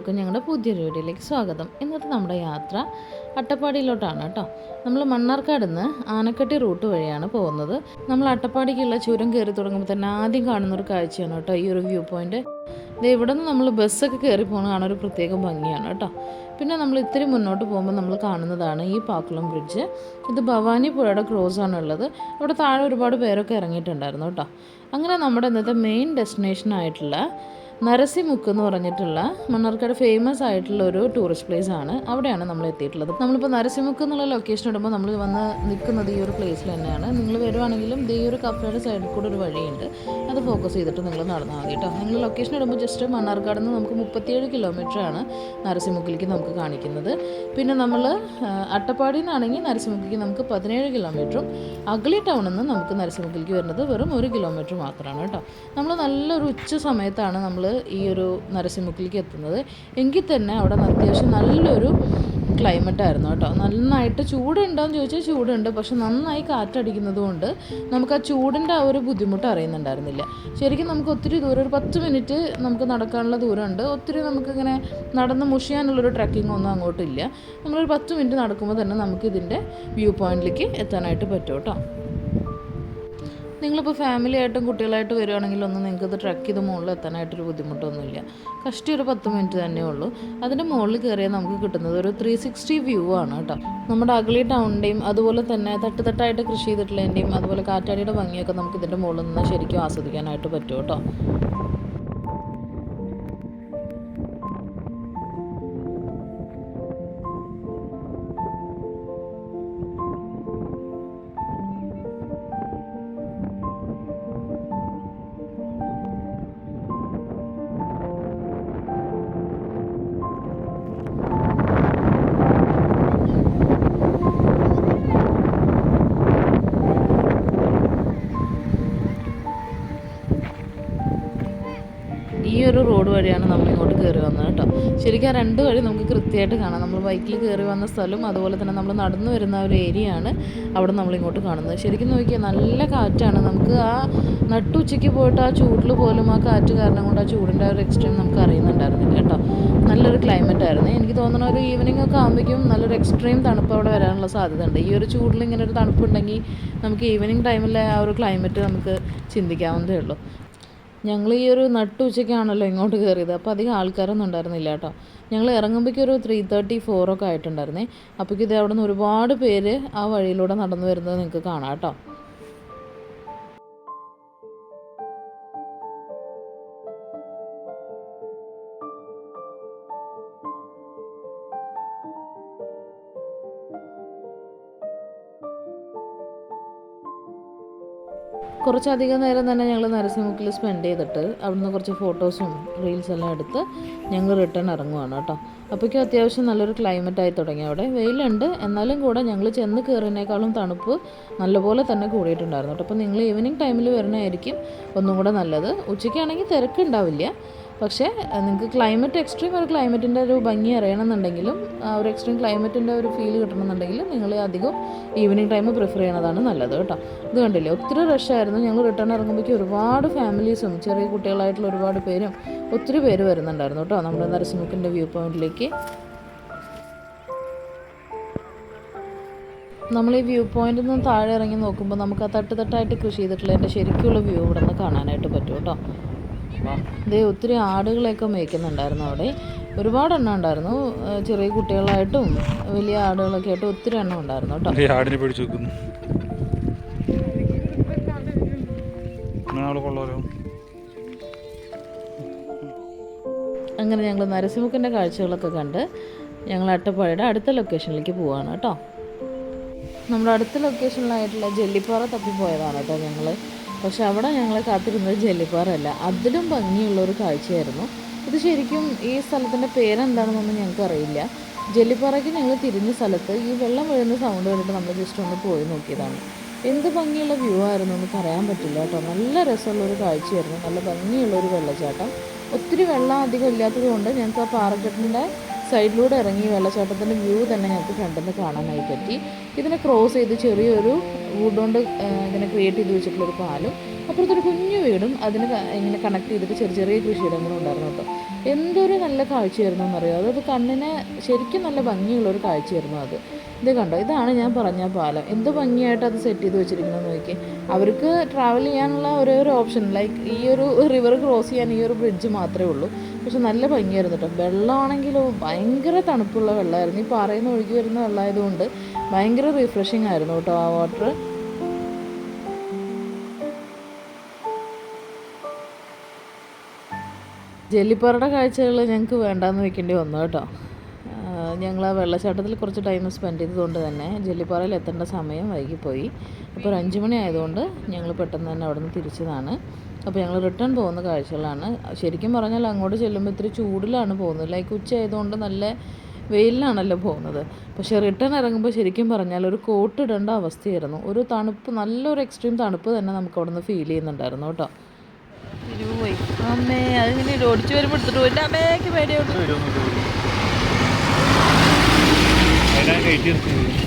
എല്ലാവർക്കും ഞങ്ങളുടെ പുതിയൊരു വീഡിയോയിലേക്ക് സ്വാഗതം. ഇന്നത്തെ നമ്മുടെ യാത്ര അട്ടപ്പാടിയിലോട്ടാണ് കേട്ടോ. നമ്മൾ മണ്ണാർക്കാട് നിന്ന് ആനക്കട്ടി റൂട്ട് വഴിയാണ് പോകുന്നത്. നമ്മൾ അട്ടപ്പാടിക്കുള്ള ചുരം കയറി തുടങ്ങുമ്പോൾ തന്നെ ആദ്യം കാണുന്ന ഒരു കാഴ്ചയാണ് കേട്ടോ ഈ ഒരു വ്യൂ പോയിന്റ്. ഇവിടെ നിന്ന് നമ്മൾ ബസ്സൊക്കെ കയറി പോകുന്ന ഒരു പ്രത്യേക ഭംഗിയാണ് കേട്ടോ. പിന്നെ നമ്മൾ ഇത്തിരി മുന്നോട്ട് പോകുമ്പോൾ നമ്മൾ കാണുന്നതാണ് ഈ പാക്കുളം ബ്രിഡ്ജ്. ഇത് ഭവാനി പുഴയുടെ ക്രോസ് ഉള്ളത്. അവിടെ താഴെ ഒരുപാട് പേരൊക്കെ ഇറങ്ങിയിട്ടുണ്ടായിരുന്നു കേട്ടോ. അങ്ങനെ നമ്മുടെ ഇന്നത്തെ മെയിൻ ഡെസ്റ്റിനേഷൻ ആയിട്ടുള്ള നരസിമുക്ക് എന്ന് പറഞ്ഞിട്ടുള്ള മണ്ണാർക്കാട് ഫേമസ് ആയിട്ടുള്ള ഒരു ടൂറിസ്റ്റ് പ്ലേസ് ആണ്. അവിടെയാണ് നമ്മൾ എത്തിയിട്ടുള്ളത്. നമ്മളിപ്പോൾ നരസിമുക്ക് എന്നുള്ള ലൊക്കേഷൻ ഇടുമ്പോൾ നമ്മൾ വന്ന് നിൽക്കുന്നത് ഈ ഒരു പ്ലേസിൽ തന്നെയാണ്. നിങ്ങൾ വരുവാണെങ്കിലും ഈ ഒരു കഫേയുടെ സൈഡിൽ കൂടെ ഒരു വഴിയുണ്ട്. അത് ഫോക്കസ് ചെയ്തിട്ട് നിങ്ങൾ നടന്നാൽ മതി കേട്ടോ. നിങ്ങൾ ലൊക്കേഷൻ ഇടുമ്പോൾ ജസ്റ്റ് മണ്ണാർക്കാട് നിന്ന് നമുക്ക് മുപ്പത്തിയേഴ് കിലോമീറ്റർ ആണ് നരസിമുക്കിലേക്ക് നമുക്ക് കാണിക്കുന്നത്. പിന്നെ നമ്മൾ അട്ടപ്പാടിയിൽ നിന്നാണെങ്കിൽ നരസിമുക്കിലേക്ക് നമുക്ക് പതിനേഴ് കിലോമീറ്ററും അഗളി ടൗണിൽ നിന്ന് നമുക്ക് നരസിമുക്കിലേക്ക് വരുന്നത് വെറും ഒരു കിലോമീറ്റർ മാത്രമാണ് കേട്ടോ. നമ്മൾ നല്ലൊരു ഉച്ച സമയത്താണ് നമ്മൾ ഈ ഒരു നരസിംഹക്കിലേക്ക് എത്തുന്നത്. എങ്കിൽ തന്നെ അവിടെ അത്യാവശ്യം നല്ലൊരു ക്ലൈമറ്റ് ആയിരുന്നു കേട്ടോ. നന്നായിട്ട് ചൂടുണ്ടോയെന്ന് ചോദിച്ചാൽ ചൂടുണ്ട്. പക്ഷെ നന്നായി കാറ്റടിക്കുന്നത് കൊണ്ട് നമുക്ക് ആ ചൂടിന്റെ ആ ഒരു ബുദ്ധിമുട്ട് അറിയുന്നുണ്ടായിരുന്നില്ല. ശരിക്കും നമുക്ക് ഒത്തിരി ദൂരം ഒരു പത്ത് മിനിറ്റ് നമുക്ക് നടക്കാനുള്ള ദൂരമുണ്ട്. ഒത്തിരി നമുക്കിങ്ങനെ നടന്ന് മുഷിയാനുള്ളൊരു ട്രക്കിംഗ് ഒന്നും അങ്ങോട്ടില്ല. നമ്മളൊരു പത്ത് മിനിറ്റ് നടക്കുമ്പോൾ തന്നെ നമുക്കിതിന്റെ വ്യൂ പോയിന്റിലേക്ക് എത്താനായിട്ട് പറ്റും കേട്ടോ. നിങ്ങളിപ്പോൾ ഫാമിലി ആയിട്ടും കുട്ടികളായിട്ട് വരുവാണെങ്കിൽ ഒന്നും നിങ്ങൾക്കത് ട്രക്ക് ചെയ്ത് മുകളിൽ എത്താനായിട്ടൊരു ബുദ്ധിമുട്ടൊന്നുമില്ല. കഷ്ടി ഒരു പത്ത് മിനിറ്റ് തന്നെ ഉള്ളൂ. അതിന്റെ മുകളിൽ കയറിയാൽ നമുക്ക് കിട്ടുന്നത് ഒരു ത്രീ സിക്സ്റ്റി വ്യൂ ആണ് കേട്ടോ. നമ്മുടെ അഗളി ടൗണിന്റെയും അതുപോലെ തന്നെ തട്ട് തട്ടായിട്ട് കൃഷി ചെയ്തിട്ടുള്ളതിന്റെയും അതുപോലെ കാറ്റാടിയുടെ ഭംഗിയൊക്കെ നമുക്ക് ഇതിന്റെ മുകളിൽ നിന്ന് ശരിക്കും ആസ്വദിക്കാനായിട്ട് പറ്റും കേട്ടോ. ഒരു റോഡ് വഴിയാണ് നമ്മൾ ഇങ്ങോട്ട് കയറി വന്നത് കേട്ടോ. ശരിക്കും ആ രണ്ട് വഴി നമുക്ക് കൃത്യമായിട്ട് കാണാം. നമ്മൾ ബൈക്കിൽ കയറി വന്ന സ്ഥലവും അതുപോലെ തന്നെ നമ്മൾ നടന്നു വരുന്ന ഒരു ഏരിയ ആണ് അവിടെ നമ്മൾ ഇങ്ങോട്ട് കാണുന്നത്. ശരിക്കും നോക്കിയാൽ നല്ല കാറ്റാണ്. നമുക്ക് ആ നട്ടുച്ചയ്ക്ക് പോയിട്ട് ആ ചൂടിൽ പോലും ആ കാറ്റ് കാരണം കൊണ്ട് ആ ചൂടിന്റെ ഒരു എക്സ്ട്രീം നമുക്ക് അറിയുന്നുണ്ടായിരുന്നില്ല കേട്ടോ. നല്ലൊരു ക്ലൈമറ്റ് ആയിരുന്നു. എനിക്ക് തോന്നുന്ന ഒരു ഈവനിങ് ഒക്കെ ആകുമ്പോഴേക്കും നല്ലൊരു എക്സ്ട്രീം തണുപ്പ് അവിടെ വരാനുള്ള സാധ്യത ഉണ്ട് ഈ ഒരു ചൂടിൽ ഇങ്ങനെ ഒരു തണുപ്പുണ്ടെങ്കിൽ നമുക്ക് ഈവനിങ് ടൈമിലെ ആ ഒരു ക്ലൈമറ്റ് നമുക്ക് ചിന്തിക്കാവുന്നതേ ഉള്ളൂ. ഞങ്ങൾ ഈ ഒരു നട്ടു ഉച്ചയ്ക്കാണല്ലോ ഇങ്ങോട്ട് കയറിയത് അപ്പോൾ അധികം ആൾക്കാരൊന്നും ഉണ്ടായിരുന്നില്ല കേട്ടോ. ഞങ്ങൾ ഇറങ്ങുമ്പോഴേക്കും ഒരു ത്രീ തേർട്ടി ഫോറൊക്കെ ആയിട്ടുണ്ടായിരുന്നേ. അപ്പോഴേക്കും ഇത് അവിടെ നിന്ന് ഒരുപാട് പേര് ആ വഴിയിലൂടെ നടന്നു വരുന്നത് നിങ്ങൾക്ക് കാണാം കേട്ടോ. കുറച്ചധികം നേരം തന്നെ ഞങ്ങൾ നരസിംഹക്കിൽ സ്പെൻഡ് ചെയ്തിട്ട് അവിടുന്ന് കുറച്ച് ഫോട്ടോസും റീൽസ് എല്ലാം എടുത്ത് ഞങ്ങൾ റിട്ടേൺ ഇറങ്ങുവാണ് കേട്ടോ. അപ്പോഴേക്കും അത്യാവശ്യം നല്ലൊരു ക്ലൈമറ്റ് ആയി തുടങ്ങി അവിടെ. വെയിലുണ്ട് എന്നാലും കൂടെ ഞങ്ങൾ ചെന്ന് കയറിനേക്കാളും തണുപ്പ് നല്ലപോലെ തന്നെ കൂടിയിട്ടുണ്ടായിരുന്നു കേട്ടോ. അപ്പോൾ നിങ്ങൾ ഈവനിങ് ടൈമിൽ വരണമായിരിക്കും ഒന്നും കൂടെ നല്ലത്. ഉച്ചയ്ക്കാണെങ്കിൽ തിരക്കുണ്ടാവില്ല. പക്ഷേ നിങ്ങൾക്ക് ക്ലൈമറ്റ് എക്സ്ട്രീം ഒരു ക്ലൈമറ്റിന്റെ ഒരു ഭംഗി അറിയണമെന്നുണ്ടെങ്കിലും ഒരു എക്സ്ട്രീം ക്ലൈമറ്റിന്റെ ഒരു ഫീൽ കിട്ടണമെന്നുണ്ടെങ്കിൽ നിങ്ങൾ അധികം ഈവനിങ് ടൈം പ്രിഫർ ചെയ്യണതാണ് നല്ലത് കേട്ടോ. ഇത് കണ്ടില്ലേ? ഒത്തിരി റഷായിരുന്നു ഞങ്ങൾ റിട്ടേൺ ഇറങ്ങുമ്പോഴേക്കും ഒരുപാട് ഫാമിലീസും ചെറിയ കുട്ടികളായിട്ടുള്ള ഒരുപാട് പേരും ഒത്തിരി പേര് വരുന്നുണ്ടായിരുന്നു കേട്ടോ നമ്മുടെ നരസിംഹത്തിന്റെ വ്യൂ പോയിന്റിലേക്ക് നമ്മൾ ഈ വ്യൂ പോയിന്റിൽ നിന്ന് താഴെ ഇറങ്ങി നോക്കുമ്പോൾ നമുക്ക് ആ തട്ട് തട്ടായിട്ട് കൃഷി ചെയ്തിട്ടുള്ള എന്റെ ശരിക്കുള്ള വ്യൂ ഇവിടെ നിന്ന് കാണാനായിട്ട് പറ്റും കേട്ടോ. ഇതേ ഒത്തിരി ആടുകളെയൊക്കെ മേയ്ക്കുന്നുണ്ടായിരുന്നു അവിടെ. ഒരുപാട് എണ്ണം ഉണ്ടായിരുന്നു. ചെറിയ കുട്ടികളായിട്ടും വലിയ ആടുകളൊക്കെ ആയിട്ടും ഒത്തിരി എണ്ണം ഉണ്ടായിരുന്നു കേട്ടോ. ഈ ആടിനെ പിടിച്ചു വെക്കുന്നു. അങ്ങനെ ഞങ്ങൾ നരസിംഹത്തിന്റെ കാഴ്ചകളൊക്കെ കണ്ട് ഞങ്ങൾ അട്ടപ്പാടിയുടെ അടുത്ത ലൊക്കേഷനിലേക്ക് പോവാണ് കേട്ടോ. നമ്മുടെ അടുത്ത ലൊക്കേഷനിലായിട്ടുള്ള ജെല്ലിപ്പാറ തപ്പിപ്പോയതാണ് കേട്ടോ ഞങ്ങൾ പക്ഷെ അവിടെ ഞങ്ങളെ കാത്തിരുന്നത് ജെല്ലിപ്പാറല്ല അതിലും ഭംഗിയുള്ള ഒരു കാഴ്ചയായിരുന്നു. ഇത് ശരിക്കും ഈ സ്ഥലത്തിന്റെ പേരെന്താണെന്നൊന്നും ഞങ്ങൾക്ക് അറിയില്ല. ജെല്ലിപ്പാറയ്ക്ക് ഞങ്ങൾ തിരിഞ്ഞ സ്ഥലത്ത് ഈ വെള്ളം വീഴുന്ന സൗണ്ട് കണ്ടിട്ട് നമ്മൾ ജസ്റ്റ് ഒന്ന് പോയി നോക്കിയതാണ്. എന്ത് ഭംഗിയുള്ള വ്യൂ ആയിരുന്നു എന്ന് പറയാൻ പറ്റില്ല കേട്ടോ. നല്ല രസമുള്ളൊരു കാഴ്ചയായിരുന്നു. നല്ല ഭംഗിയുള്ളൊരു വെള്ളച്ചാട്ടം. ഒത്തിരി വെള്ളം അധികം ഇല്ലാത്തത് കൊണ്ട് ഞങ്ങൾക്ക് ആ പാറക്കെട്ടിന്റെ സൈഡിലൂടെ ഇറങ്ങി വെള്ളച്ചാട്ടത്തിന്റെ വ്യൂ തന്നെ ഞങ്ങൾക്ക് ഫ്രണ്ടിൽ നിന്ന് കാണാനായി പറ്റി. ഇതിനെ ക്രോസ് ചെയ്ത് ചെറിയൊരു വുഡ് കൊണ്ട് ഇതിനെ ക്രിയേറ്റ് ചെയ്ത് വെച്ചിട്ടുള്ളൊരു പാലും. അപ്പുറത്തൊരു കുഞ്ഞു വീടും അതിന് ഇങ്ങനെ കണക്ട് ചെയ്തിട്ട് ചെറിയ ചെറിയ കൃഷിയിടങ്ങളും ഉണ്ടായിരുന്നു കേട്ടോ. എന്തൊരു നല്ല കാഴ്ചയായിരുന്നു എന്നറിയോ? അതായത് കണ്ണിന് ശരിക്കും നല്ല ഭംഗിയുള്ള ഒരു കാഴ്ചയായിരുന്നു അത്. ഇത് കണ്ടോ? ഇതാണ് ഞാൻ പറഞ്ഞ പാലം. എന്ത് ഭംഗിയായിട്ട് അത് സെറ്റ് ചെയ്ത് വെച്ചിരിക്കുന്നത് നോക്കി അവർക്ക് ട്രാവൽ ചെയ്യാനുള്ള ഒരേ ഒരു ഓപ്ഷൻ ലൈക്ക് ഈ ഒരു റിവർ ക്രോസ് ചെയ്യാൻ ഈ ഒരു ബ്രിഡ്ജ് മാത്രമേ ഉള്ളൂ. പക്ഷെ നല്ല ഭംഗിയായിരുന്നു കേട്ടോ. വെള്ളമാണെങ്കിലോ ഭയങ്കര തണുപ്പുള്ള വെള്ളമായിരുന്നു. ഈ പാറയിൽ നിന്ന് ഒഴുകി വരുന്ന വെള്ളമായതുകൊണ്ട് ഭയങ്കര റിഫ്രഷിംഗ് ആയിരുന്നു കേട്ടോ ആ വാട്ടർ ജെല്ലിപ്പാറയുടെ കാഴ്ചകൾ ഞങ്ങൾക്ക് വേണ്ടാന്ന് വെക്കേണ്ടി വന്നു കേട്ടോ. ഞങ്ങൾ ആ വെള്ളച്ചാട്ടത്തിൽ കുറച്ച് ടൈം സ്പെൻഡ് ചെയ്തതുകൊണ്ട് തന്നെ ജെല്ലിപ്പാറയിൽ എത്തേണ്ട സമയം വൈകിപ്പോയി. അപ്പോൾ ഒരു അഞ്ച് മണി ആയതുകൊണ്ട് ഞങ്ങൾ പെട്ടെന്ന് തന്നെ അവിടെ നിന്ന് തിരിച്ചതാണ്. അപ്പോൾ ഞങ്ങൾ റിട്ടേൺ പോകുന്ന കാഴ്ചകളാണ്. ശരിക്കും പറഞ്ഞാൽ അങ്ങോട്ട് ചെല്ലുമ്പോൾ ഇത്തിരി ചൂടിലാണ് പോകുന്നത്. ലൈക്ക് ഉച്ച ആയതുകൊണ്ട് നല്ല വെയിലിലാണല്ലോ പോകുന്നത്. പക്ഷേ റിട്ടേൺ ഇറങ്ങുമ്പോൾ ശരിക്കും പറഞ്ഞാൽ ഒരു കോട്ട് ഇടേണ്ട അവസ്ഥയായിരുന്നു. ഒരു തണുപ്പ് നല്ലൊരു എക്സ്ട്രീം തണുപ്പ് തന്നെ നമുക്ക് അവിടെ നിന്ന് ഫീൽ ചെയ്യുന്നുണ്ടായിരുന്നു കേട്ടോ. പോയി. അമ്മേ അതിങ്ങനെ ഓടിച്ചു വരുമ്പോൾ എടുത്തിട്ട് പോയിട്ട് അമ്മയ്ക്ക് നിർത്തുന്നത്